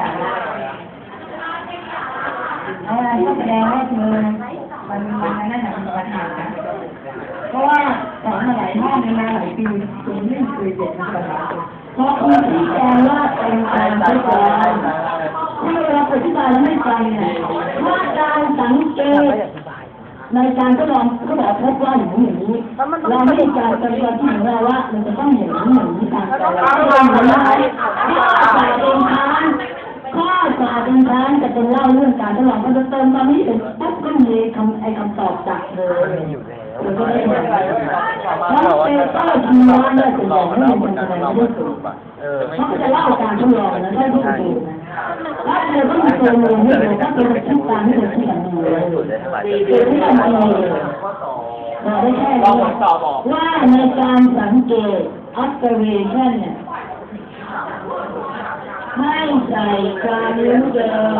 ค่ะอะไรก็แสดงว่าคือมันมันนั่นแหละมีปัญหา เพราะว่าสอนมาหลายห้องมาหลายปีคุณไม่เคยเด็ดนะเพราะคุณที่แจงว่าเป็นการทดลองที่เราอธิบายแล้วไม่ฟังเนี่ยว่าการสังเกตในการทดลองเขาบอกพบว่าอย่างนี้อย่างนี้เราไม่ได้การปฏิบัติที่ของเราว่ามันจะต้องอย่างนี้อย่างนี้ตามแต่เราทำเหมือนไรข้อสาเป็นค้านข้อสาเป็นค้านจะเป็นเล่าเรื่องการทดลองก็จะเติมตอนนี้เป็นปั๊บก็มีคำไอคำตอบจากเลยมันก็ได้เลยแล้วเป็นข้อทีว่าเนี่ยส่วนใหญ่ไม่เป็นอะไรไม่ได้สูงเออเขาจะเล่าการทดลองนะได้ทุกคนนะถ้าเธอต้องมีตัวมือให้เธอถ้าเธอคิดตามให้เธอคิดอย่งนี้เลยเธอที่ทำอะไรเลยบอกได้แค่นี้ว่าในการสังเกต observation เนี่ย ให้ใส่การรู้เดิม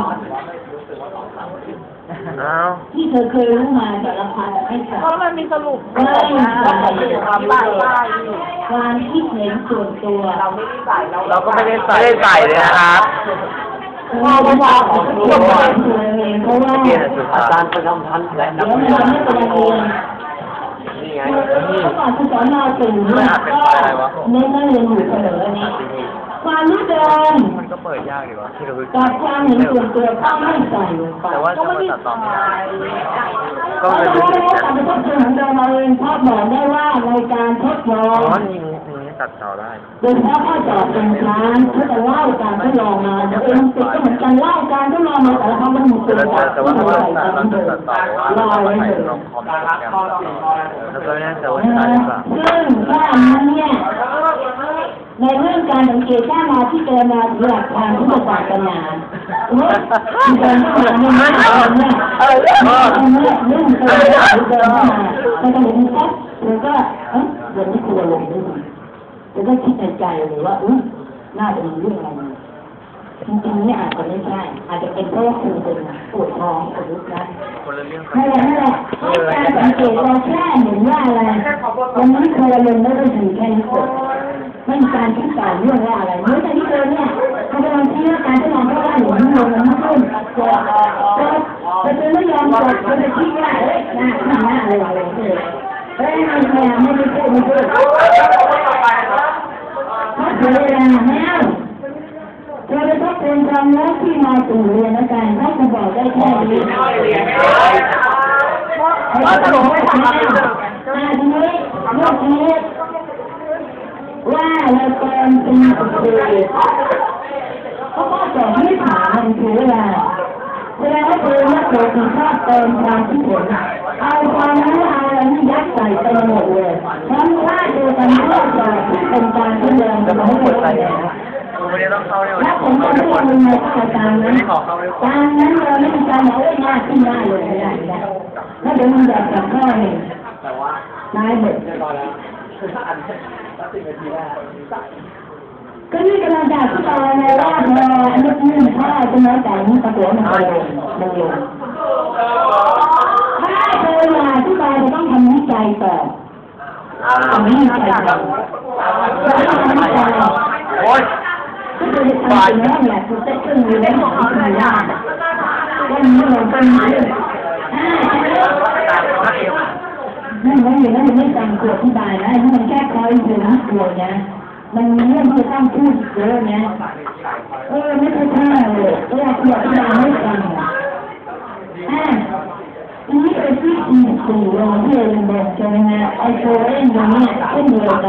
เอาที่เธอเคยรู้มาแต่ละพันให้ใส่เพราะมันมีสรุปไม่ใส่ความป้ายป้ายความคิดเห็นส่วนตัว เราไม่ได้ใส่เราก็ไม่ได้ใส่ไม่ได้ใส่เลยนะครับเพอมาบอกของตัวเองเพราะว่าอาจารย์ประจำชั้นและนักวมันเรียนนี่ไงนี่ก่อนคุณสอนเราสื่อเนี่ยก็เน้นเรียนอยู่เสมอนี้ ความรู้เดิมมันก็เปิดยากดีวะที่เราคือกับความเห็นส่วนตัวต้องไม่ใส่ลงไปแต่ว่าก็จะไม่มาได้ตัดต่อไม่ใส่ได้ก็ก็มันรู้เป็นแล้วการไปทบทวนของเราเราเองเพราะบอกได้ว่าในการทดลออ๋องนี่นี่ตัดต่อได้โดยเฉพาะข้อสอบเป็นครั้งเขาจะเล่าการทดลองมาตัวเองติดก็เหมือนกันเล่าการทดลองมาแต่ละครั้งมันมีตัวแต่อย่างแต่ว่าที่ถ้าใส่เรากันจะเดิตัมดต่อว่าเล่าเราไว้ใส่เลยลงคอมโปรแกรมตัดต่อแล้วก็ไม่แน่ใจว่าจะได้หรือเปล่าซึ่งถ้าอันนั้นเนี่ย ในเรื่องการสังเกตถ้ามาที่เจอมาถึงหลักทางที่จะศาสนาเมื่อเดินเข้ามาเนี่ยไม่เอาเนี่ยเรื่องเรื่องเดินเข้ามาเดินเข้ามาแล้วก็เห็นปั๊บเธอก็เอ๊ะเดินไม่ควรลงด้วยเธอก็คิดในใจเลยว่าอืมน่าจะมีเรื่องอะไรจริงๆเนี่ยอาจจะไม่ใช่อาจจะเป็นเพราะว่าคุณเป็นปวดท้องปวดรุกนะคนละเรื่องนั่นแหละนั่นแหละการสังเกตเราแค่เห็นว่าอะไรวันนี้เคยลงไม่ได้ถึงแค่นี้ก่อน ไม่มีการคิดต่อเรื่องว่าอะไรเมื่อแต่ที่เจอเนี่ยเขากำลังชี้ว่าการที่มองไม่ได้หรือไม่ลงมันขึ้นจบจบแต่เธอไม่ยอมจบเธอจะคิดว่าเอ้ยหน้าหน้าอะไรอะไรเลยเอ้ยไม่แคร์ไม่ได้พูดไม่พูดเพราะเธอเวลาแมวเธอจะต้องเป็นความรักที่มาสู่เรียนแล้วกันถ้าจะบอกได้แค่นี้ว่าตลกไม่ทำอะไรเลยอ่าทีนี้เรื่องนี้ว่าเราเป็น เป็นสุดเลยเพราะว่าสองที่ถามมันคือเวลาแสดงว่าคือว่าเกิดชอบเติมความคิดเห็นเอาความรู้เอาอะไรที่ยัดใส่เต็มหมดเลยทั้งว่าเจอกันเพื่อจะเป็นการที่เดินแต่ไปผมไม่กได้ดเลใส่ยวันนี้ต้องเข้าในวันถ้านี้ผผมมเข้าจะในไม่วันทำในข้อการนั้นตามนั้นเราไม่มีการบอกว่าหน้าขึ้นหน้าเลยไม่ได้ไม่ได้แล้วเดี๋ยวมันแบบกับข้อหนึ่งนายเบิก ก็นี่กำลังจะอธิบายในว่าพอนึกนึ่งถ้าจะมาแต่งกระตัวมันลงมันลงถ้าเธอมาอธิบายจะต้องทำวิจัยต่อทำวิจัยต่อทำวิจัยโอ้ยก็คือทำเป็นนั่นแหละคือเซ็ตเครื่องมือแล้วของคุณยากว่ามีเราเป็นเรื่องอ่าใช่ไหมนั่นมันอย่างนั้นมันไม่สั่งกวดที่บายนะถ้ามันแค่คอยถึงกวดนะ มันมีเรื่องที่ต้องพูดเยอะนะเออไม่ใช่ท่าเลยเวลาขวดที่บายไม่ฟังอะนี่เป็นที่อีกสี่โรงที่เรียนบอกใช่ไหมฮะไอโฟเล่นตรงนี้เช่นเดียวกัน